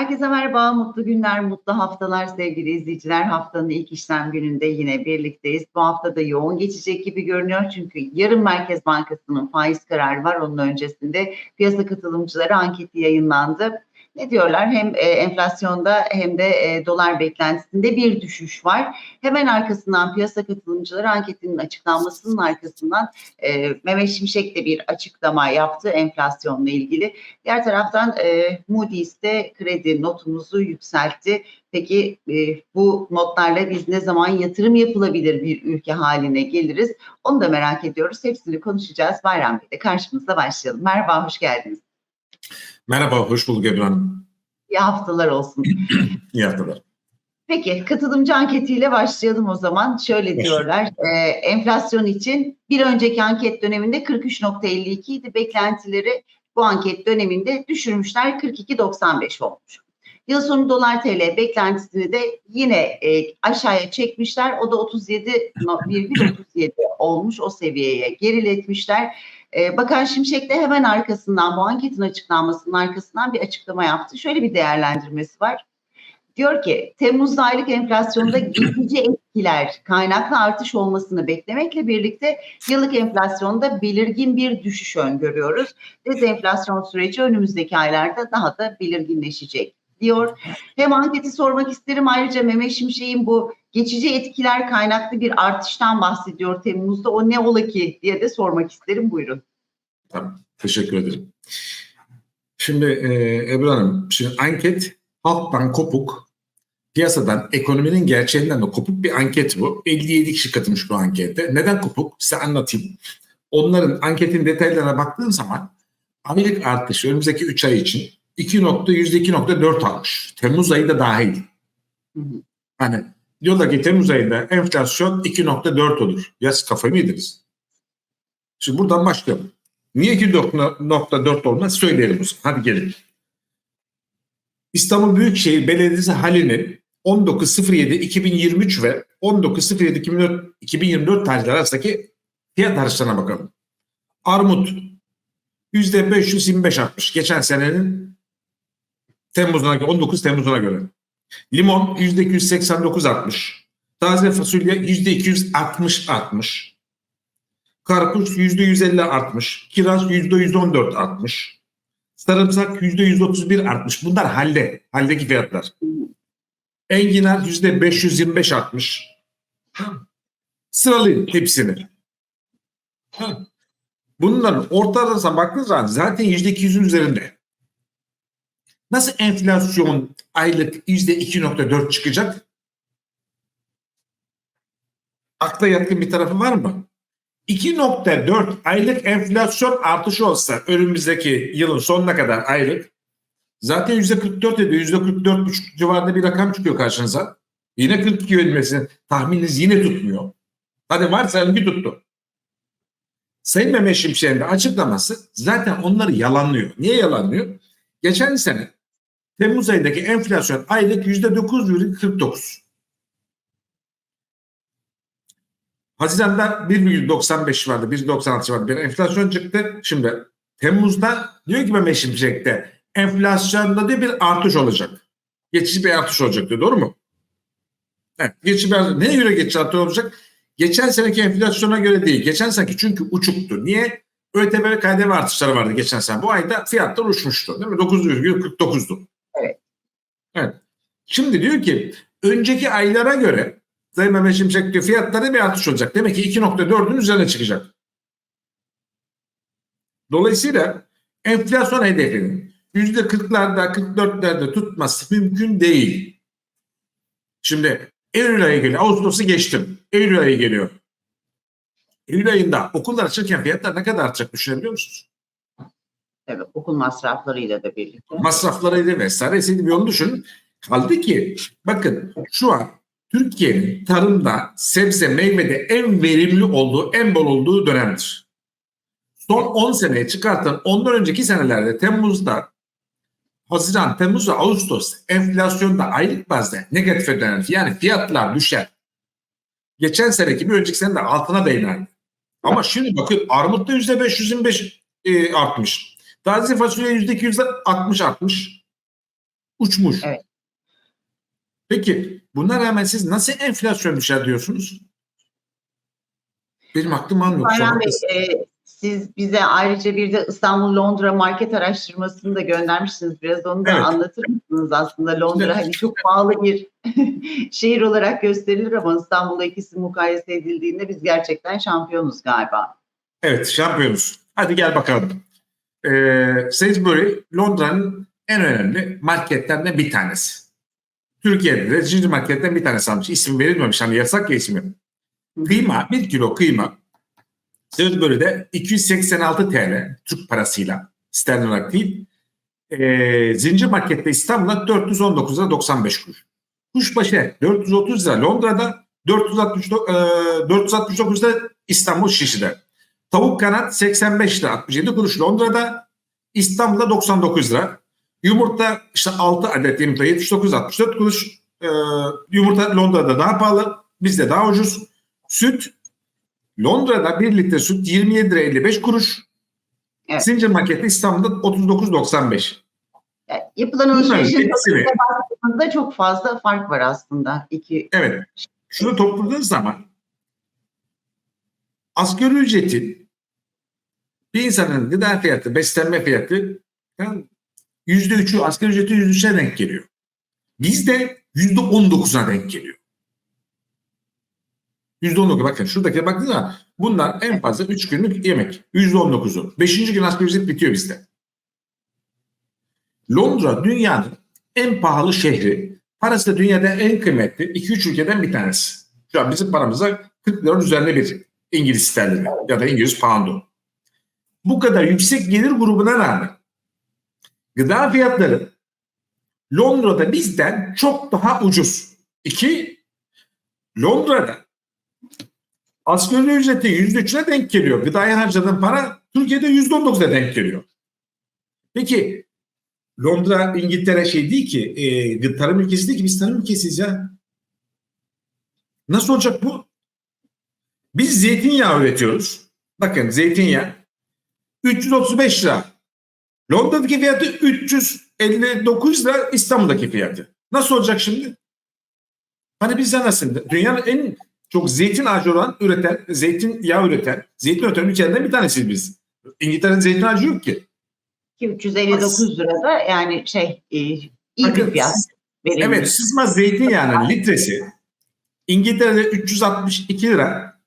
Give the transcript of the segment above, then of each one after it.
Herkese merhaba, mutlu günler, mutlu haftalar sevgili izleyiciler. Haftanın ilk işlem gününde yine birlikteyiz. Bu hafta da yoğun geçecek gibi görünüyor çünkü yarın Merkez Bankası'nın faiz kararı var. Onun öncesinde piyasa katılımcıları anketi yayınlandı. Ne diyorlar? Hem e, enflasyonda hem de e, dolar beklentisinde bir düşüş var. Hemen arkasından piyasa katılımcıları anketinin açıklanmasının arkasından e, Mehmet Şimşek de bir açıklama yaptı enflasyonla ilgili. Diğer taraftan e, Moody's de kredi notumuzu yükseltti. Peki e, bu notlarla biz ne zaman yatırım yapılabilir bir ülke haline geliriz? Onu da merak ediyoruz. Hepsini konuşacağız. Bayram Bey'de karşımızda başlayalım. Merhaba, hoş geldiniz. Merhaba, hoş bulduk Ebru Hanım. İyi haftalar olsun. İyi haftalar. Peki katılımcı anketiyle başlayalım o zaman. Şöyle diyorlar. E, enflasyon için bir önceki anket döneminde 43.52 idi. Beklentileri bu anket döneminde düşürmüşler 42.95 olmuş. Yıl sonu dolar TL beklentisini de yine e, aşağıya çekmişler. O da 37,37 olmuş. O seviyeye geriletmişler. E, Bakan Şimşek de hemen arkasından bu anketin açıklanmasının arkasından bir açıklama yaptı. Şöyle bir değerlendirmesi var. Diyor ki Temmuz'da aylık enflasyonda geçici etkiler kaynaklı artış olmasını beklemekle birlikte yıllık enflasyonda belirgin bir düşüş öngörüyoruz. Dezenflasyon süreci önümüzdeki aylarda daha da belirginleşecek diyor. Hem anketi sormak isterim ayrıca Mehmet Şimşek'in bu geçici etkiler kaynaklı bir artıştan bahsediyor Temmuz'da. O ne ola ki diye de sormak isterim. Buyurun. Tamam, teşekkür ederim. Şimdi e, Ebru Hanım, şimdi anket halktan kopuk, piyasadan, ekonominin gerçeğinden de kopuk bir anket bu. 57 kişi katılmış bu ankette. Neden kopuk? Size anlatayım. Onların anketin detaylarına baktığın zaman aylık artış önümüzdeki 3 ay için 2 nokta, %2.4 almış. Temmuz ayı da dahil. Hani diyorlar ki Temmuz ayında enflasyon 2.4 olur. Ya siz kafayı mı yediniz? Şimdi buradan başlayalım. Niye 2.4 olmaz söyleyelim. Hadi gelin. İstanbul Büyükşehir Belediyesi halinin 19.07.2023 ve 19.07.2024 tarihleri arasındaki fiyat artışlarına bakalım. Armut %525 artmış. Geçen senenin Temmuz'una göre, 19 Temmuz'una göre. Limon %289 artmış. Taze fasulye %260 artmış. Karpuz %150 artmış. Kiraz %114 artmış. Sarımsak %131 artmış. Bunlar halde. Haldeki fiyatlar. Enginar %525 artmış. Sıralayın hepsini. Bunların ortalarına baktığınız zaman zaten %200'ün üzerinde. Nasıl enflasyon aylık %2.4 çıkacak? Akla yatkın bir tarafı var mı? 2.4 aylık enflasyon artışı olsa önümüzdeki yılın sonuna kadar aylık zaten %44 ediyor. %44,5 civarında bir rakam çıkıyor karşınıza. Yine 42 verilmesi tahmininiz yine tutmuyor. Hadi varsayalım ki tuttu. Sayın Mehmet Şimşek'in de açıklaması zaten onları yalanlıyor. Niye yalanlıyor? Geçen sene Temmuz ayındaki enflasyon aylık %9,49. Haziran'da 1,95 vardı, 1,96 vardı bir enflasyon çıktı. Şimdi Temmuz'da diyor ki Mehmet Şimşek'te enflasyonda diyor bir artış olacak. Geçici bir artış olacak diyor. Doğru mu? Evet. Geçici bir Neye göre geçici artış olacak? Geçen seneki enflasyona göre değil. Geçen seneki çünkü uçuktu. Niye? ÖTV ve KDV artışları vardı geçen sene. Bu ayda fiyatlar uçmuştu. Değil mi? 9,49'du. Şimdi diyor ki önceki aylara göre Sayın Mehmet Şimşek diyor fiyatlarda bir artış olacak. Demek ki 2.4'ün üzerine çıkacak. Dolayısıyla enflasyon hedefinin %40'larda 44'lerde tutması mümkün değil. Şimdi Eylül ayı geliyor. Ağustos'u geçtim. Eylül ayı geliyor. Eylül ayında okullar açırken fiyatlar ne kadar artacak düşünebiliyor musunuz? Tabii okul masraflarıyla da birlikte. Masraflarıydı vesairesiydi bir onu düşünün. Kaldı ki bakın şu an Türkiye'nin tarımda sebze meyvede en verimli olduğu en bol olduğu dönemdir. Son 10 seneye çıkartan ondan önceki senelerde Temmuz'da Haziran, Temmuz ve Ağustos enflasyonda aylık bazda negatife döner. Yani fiyatlar düşer. Geçen seneki bir önceki sene de altına değinerdi. Ama şimdi bakın armutta %525 e, artmış. Taze fasulye %260 artmış. Uçmuş. Evet. Peki buna rağmen siz nasıl enflasyon düşer diyorsunuz? Benim aklım almıyor. Bayram Bey, e, siz bize ayrıca bir de İstanbul-Londra market araştırmasını da göndermişsiniz. Biraz onu da Evet. anlatır mısınız aslında? Londra Evet. hani çok pahalı bir şehir olarak gösterilir ama İstanbul'la ikisi mukayese edildiğinde biz gerçekten şampiyonuz galiba. Evet şampiyonuz. Hadi gel bakalım. Ee, Sainsbury Londra'nın en önemli marketlerinden bir tanesi. Türkiye'de de zincir marketten bir tanesi almış. İsim verilmemiş. Hani yasak ya ismi. Kıyma, bir kilo kıyma Sainsbury'de 286 TL Türk parasıyla sterlin olarak değil. Ee, zincir markette İstanbul'da 419 lira 95 kuruş. Kuşbaşı et 430 lira Londra'da 469, e, 469 lira İstanbul Şişli'de. Tavuk kanat 85 lira 67 kuruş Londra'da. İstanbul'da 99 lira. Yumurta işte 6 adet yumurta 79 64 kuruş. Ee, yumurta Londra'da daha pahalı. Bizde daha ucuz. Süt Londra'da 1 litre süt 27 lira 55 kuruş. Evet. Zincir markette İstanbul'da 39.95. Yani yapılan alışverişin baktığımızda çok fazla fark var aslında. İki, Evet. Şunu topladığın zaman asgari ücretin bir insanın gıda fiyatı, beslenme fiyatı yani yüzde üçü asgari ücreti yüzde üçe denk geliyor. Bizde yüzde on dokuzuna denk geliyor. Yüzde on dokuz. Bakın şuradaki baktığınız zaman bunlar en fazla üç günlük yemek. Yüzde on dokuzu. Beşinci gün asgari ücret bitiyor bizde. Londra dünyanın en pahalı şehri. Parası da dünyada en kıymetli 2-3 ülkeden bir tanesi. Şu an bizim paramıza 40 liranın üzerinde bir İngiliz sterlini ya da İngiliz poundu. Bu kadar yüksek gelir grubuna rağmen gıda fiyatları Londra'da bizden çok daha ucuz. İki, Londra'da asgari ücreti %3'üne denk geliyor. Gıdaya harcadığın para Türkiye'de %19'a denk geliyor. Peki Londra İngiltere şey değil ki e, tarım ülkesi değil ki biz tarım ülkesiyiz ya. Nasıl olacak bu? Biz zeytinyağı üretiyoruz. Bakın zeytinyağı 335 lira. Londra'daki fiyatı 359 lira İstanbul'daki fiyatı. Nasıl olacak şimdi? Hani biz nasıl? Dünyanın en çok zeytin ağacı olan üreten, zeytin yağı üreten, zeytin üreten ülkelerinden bir tanesiyiz biz. İngiltere'nin zeytin ağacı yok ki. ki 359 lirada yani şey e, iyi Bakın, bir fiyat. verilmiş. Evet sızma zeytinyağının litresi İngiltere'de 362 lira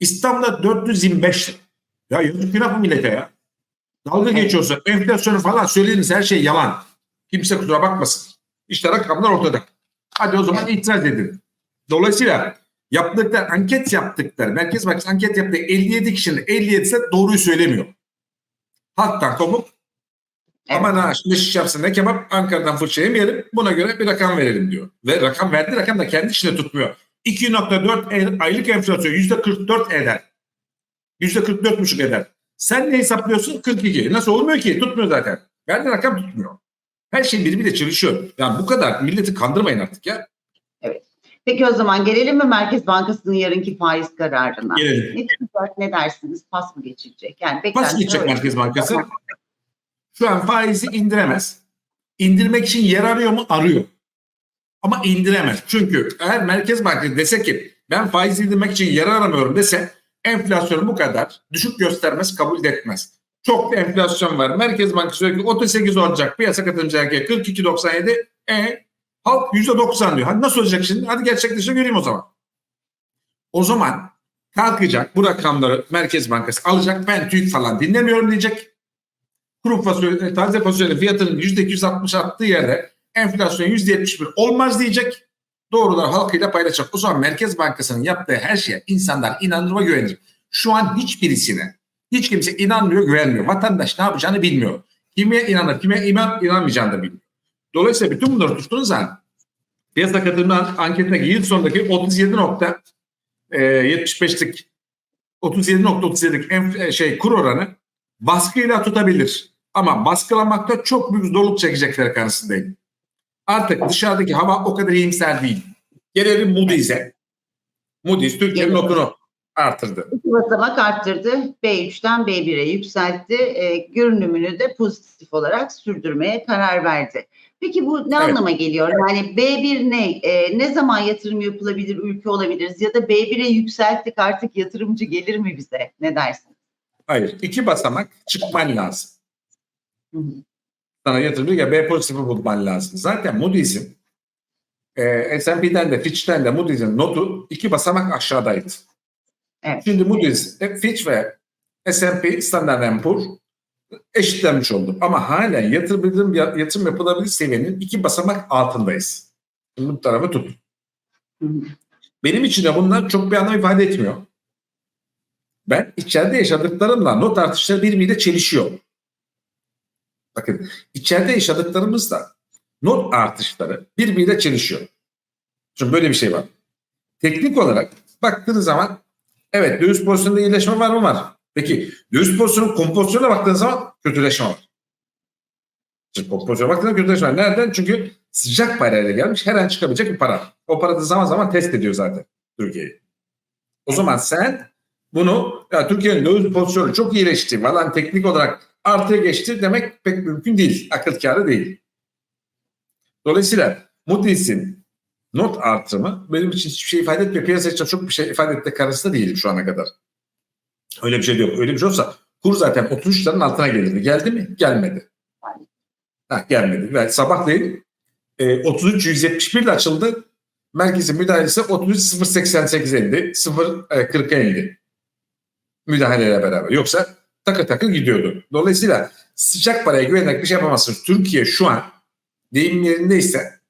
İstanbul'da 425 lira. Ya yazık günah bu millete ya. Dalga geçiyorsa enflasyonu falan söylediğiniz her şey yalan. Kimse kusura bakmasın. İşte rakamlar ortada. Hadi o zaman itiraz edin. Dolayısıyla yaptıkları anket yaptıkları Merkez Bankası anket yaptığı 57 kişinin 57'si doğruyu söylemiyor. Halktan kopuk Evet. Aman ha şimdi şiş yapsın ne kebap Ankara'dan fırça yemeyelim buna göre bir rakam verelim diyor. Ve rakam verdiği rakam da kendi içinde tutmuyor. 2.4 el- aylık enflasyon %44 eder. %44,5 eder. Sen ne hesaplıyorsun? 42. Nasıl olmuyor ki? Tutmuyor zaten. Verdiği rakam tutmuyor. Her şey birbiriyle çalışıyor. Yani bu kadar milleti kandırmayın artık ya. Peki o zaman gelelim mi Merkez Bankası'nın yarınki faiz kararına? Gelelim. Ne, ne dersiniz? Pas mı geçirecek? Yani Pas geçecek öyle. Merkez Bankası. Şu an faizi indiremez. İndirmek için yer arıyor mu? Arıyor. Ama indiremez. Çünkü eğer Merkez Bankası dese ki ben faiz indirmek için yer aramıyorum dese enflasyonu bu kadar düşük göstermez, kabul etmez. Çok enflasyon var. Merkez Bankası sürekli 38 olacak. Piyasa katılımcı 42.97. E halk %90 diyor. Hadi nasıl olacak şimdi? Hadi gerçekleşe göreyim o zaman. O zaman kalkacak bu rakamları Merkez Bankası alacak. Ben TÜİK falan dinlemiyorum diyecek kuru fasulye, taze fasulyenin fiyatının %260 arttığı yerde enflasyon %71 olmaz diyecek. Doğrular halkıyla paylaşacak. O zaman Merkez Bankası'nın yaptığı her şeye insanlar inanır ve güvenir. Şu an hiçbirisine hiç kimse inanmıyor, güvenmiyor. Vatandaş ne yapacağını bilmiyor. Kime inanır, kime inan, inanmayacağını da bilmiyor. Dolayısıyla bütün bunları tuttuğunuz zaman piyasa katılımı anketindeki yıl sonundaki 37.75'lik 37.37'lik enf- şey kur oranı baskıyla tutabilir. Ama baskılamakta çok büyük zorluk çekecekler kanısındayım. Artık dışarıdaki hava o kadar iyimser değil. Gelelim Moody's'e. Moody's Türkiye'nin notunu artırdı. İki basamak arttırdı. B3'ten B1'e yükseltti. E, görünümünü de pozitif olarak sürdürmeye karar verdi. Peki bu ne Evet. anlama geliyor? Yani B1 ne? E, ne zaman yatırım yapılabilir, ülke olabiliriz? Ya da B1'e yükselttik artık yatırımcı gelir mi bize? Ne dersin? Hayır. iki basamak çıkman lazım. Hı hı. Sana yatırımcı ya B pozitifi bulman lazım. Zaten Moody's'in e, S&P'den de Fitch'ten de Moody's'in notu iki basamak aşağıdaydı. Evet. Şimdi Moody's, e, Fitch ve S&P Standard Poor eşitlenmiş oldu. Ama halen yatırım, yatırım yapılabilir seviyenin iki basamak altındayız. Şimdi bu tarafı tut. Benim için de bunlar çok bir anlam ifade etmiyor. Ben içeride yaşadıklarımla not artışları birbiriyle çelişiyor. Bakın içeride yaşadıklarımızla not artışları birbiriyle çelişiyor. Şimdi böyle bir şey var. Teknik olarak baktığınız zaman evet döviz pozisyonunda iyileşme var mı? Var. Peki döviz pozisyonun kompozisyonuna baktığınız zaman kötüleşme var. Şimdi kompozisyona baktığınızda kötüleşme var. Nereden? Çünkü sıcak parayla gelmiş her an çıkabilecek bir para. O para da zaman zaman test ediyor zaten Türkiye'yi. O zaman sen bunu ya Türkiye'nin döviz pozisyonu çok iyileşti falan teknik olarak artıya geçti demek pek mümkün değil. Akıl kârı değil. Dolayısıyla Moody's'in not artırımı benim için hiçbir şey ifade etmiyor. Piyasa için çok bir şey ifade etmek karşısında değilim şu ana kadar. Öyle bir şey yok. Öyle bir şey olsa kur zaten 33 liranın altına gelirdi. Geldi mi? Gelmedi. Ha, gelmedi. Ve sabahleyin e, 33 171 ile açıldı. Merkezin müdahalesi 33 088 indi. 0 e, 40'a indi. Müdahaleyle beraber. Yoksa takır takır gidiyordu. Dolayısıyla sıcak paraya güvenerek bir şey yapamazsınız. Türkiye şu an deyim yerindeyse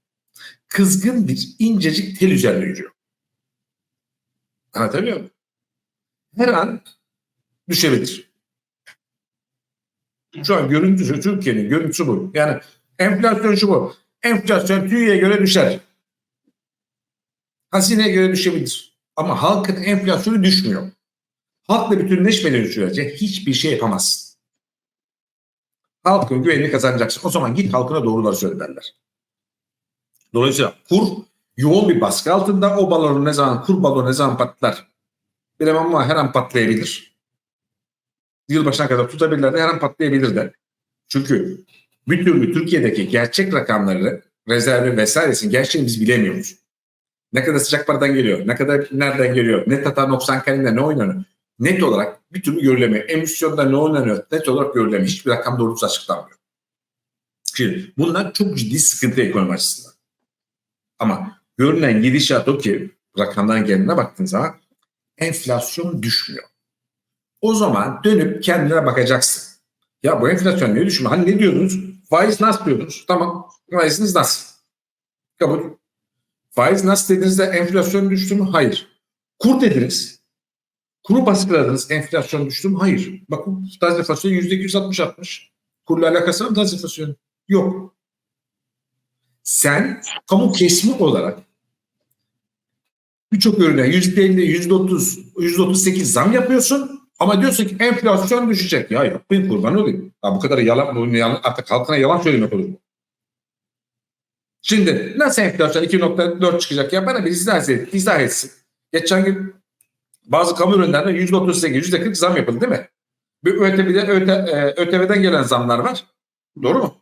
kızgın bir incecik tel üzerinde yürüyor. Anlatabiliyor muyum? Her an düşebilir. Şu an görüntüsü, Türkiye'nin görüntüsü bu. Yani enflasyon şu bu. Enflasyon TÜİ'ye göre düşer. Hazineye göre düşebilir. Ama halkın enflasyonu düşmüyor. Halkla bütünleşmediği sürece hiçbir şey yapamazsın. Halkın güvenini kazanacaksın. O zaman git halkına doğruları söyle derler. Dolayısıyla kur yoğun bir baskı altında. O balonu ne zaman, kur balonu ne zaman patlar? Bilemem ama her an patlayabilir. Yılbaşına kadar tutabilirler de her an patlayabilir de. Çünkü bir türlü Türkiye'deki gerçek rakamları, rezervi vesairesini gerçeğini biz bilemiyoruz. Ne kadar sıcak paradan geliyor, ne kadar nereden geliyor, net hata noksan kalende ne oynanıyor. Net olarak bir türlü görülemiyor. Emisyonda ne oynanıyor net olarak görülemiyor. Hiçbir rakam doğrusu açıklanmıyor. Şimdi bunlar çok ciddi sıkıntı ekonomi açısından. Ama görünen gidişat o ki rakamdan geldiğine baktığın zaman enflasyon düşmüyor. O zaman dönüp kendine bakacaksın. Ya bu enflasyon niye düşmüyor? Hani ne diyordunuz? Faiz nasıl diyordunuz? Tamam. Faiziniz nasıl? Kabul. Faiz nasıl dediğinizde enflasyon düştü mü? Hayır. Kur dediniz. Kuru baskıladınız. Enflasyon düştü mü? Hayır. Bakın taze fasulye yüzde 260 artmış. Kurla alakası var mı taze fasulyenin? Yok. Sen kamu kesimi olarak birçok ürüne yüzde 50, yüzde 30, yüzde 38 zam yapıyorsun ama diyorsun ki enflasyon düşecek. Ya yapmayın kurban olayım. Ya bu kadar yalan, bu yalan artık halkına yalan söylemek olur mu? Şimdi nasıl enflasyon 2.4 çıkacak ya bana bir izah, et, izah etsin. Geçen gün bazı kamu ürünlerine yüzde 38, yüzde 40 zam yapıldı değil mi? Bir ÖTV'den, ÖT, e, ÖTV'den gelen zamlar var. Doğru mu?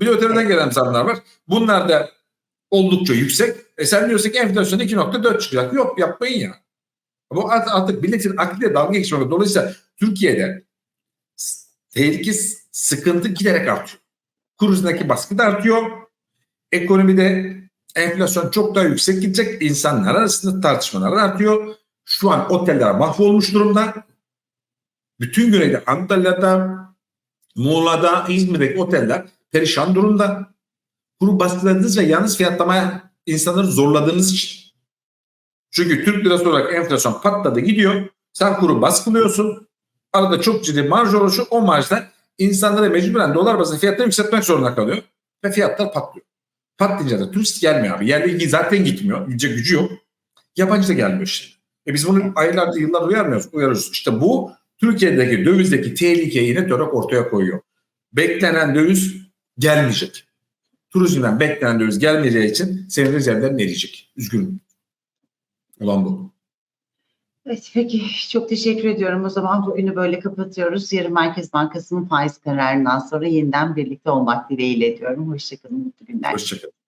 Bir de ÖTV'den gelen zamlar var. Bunlar da oldukça yüksek. E sen diyorsun ki enflasyon 2.4 çıkacak. Yok yapmayın ya. Bu artık milletin aklıyla dalga geçmek. Dolayısıyla Türkiye'de tehlike, sıkıntı giderek artıyor. Kur üzerindeki baskı da artıyor. Ekonomide enflasyon çok daha yüksek gidecek. İnsanlar arasında tartışmalar artıyor. Şu an oteller mahvolmuş durumda. Bütün güneyde Antalya'da, Muğla'da, İzmir'deki oteller perişan durumda. Kuru baskıladığınız ve yalnız fiyatlamaya insanları zorladığınız için. Çünkü Türk lirası olarak enflasyon patladı gidiyor. Sen kuru baskılıyorsun. Arada çok ciddi marj oluşuyor. O marjdan insanlara mecburen dolar bazında fiyatları yükseltmek zorunda kalıyor. Ve fiyatlar patlıyor. Patlayınca da turist gelmiyor abi. Yerli zaten gitmiyor. Gidecek gücü yok. Yabancı da gelmiyor şimdi. E biz bunu aylardır yıllar uyarmıyoruz. Uyarıyoruz. İşte bu Türkiye'deki dövizdeki tehlikeyi net olarak ortaya koyuyor. Beklenen döviz gelmeyecek. Turizmden beklenen döviz gelmeyeceği için senin rezervlerin eriyecek. Üzgünüm. Olan bu. Evet, peki çok teşekkür ediyorum. O zaman bugünü böyle kapatıyoruz. Yarın Merkez Bankası'nın faiz kararından sonra yeniden birlikte olmak dileğiyle diyorum. Hoşçakalın, mutlu günler. Hoşçakalın.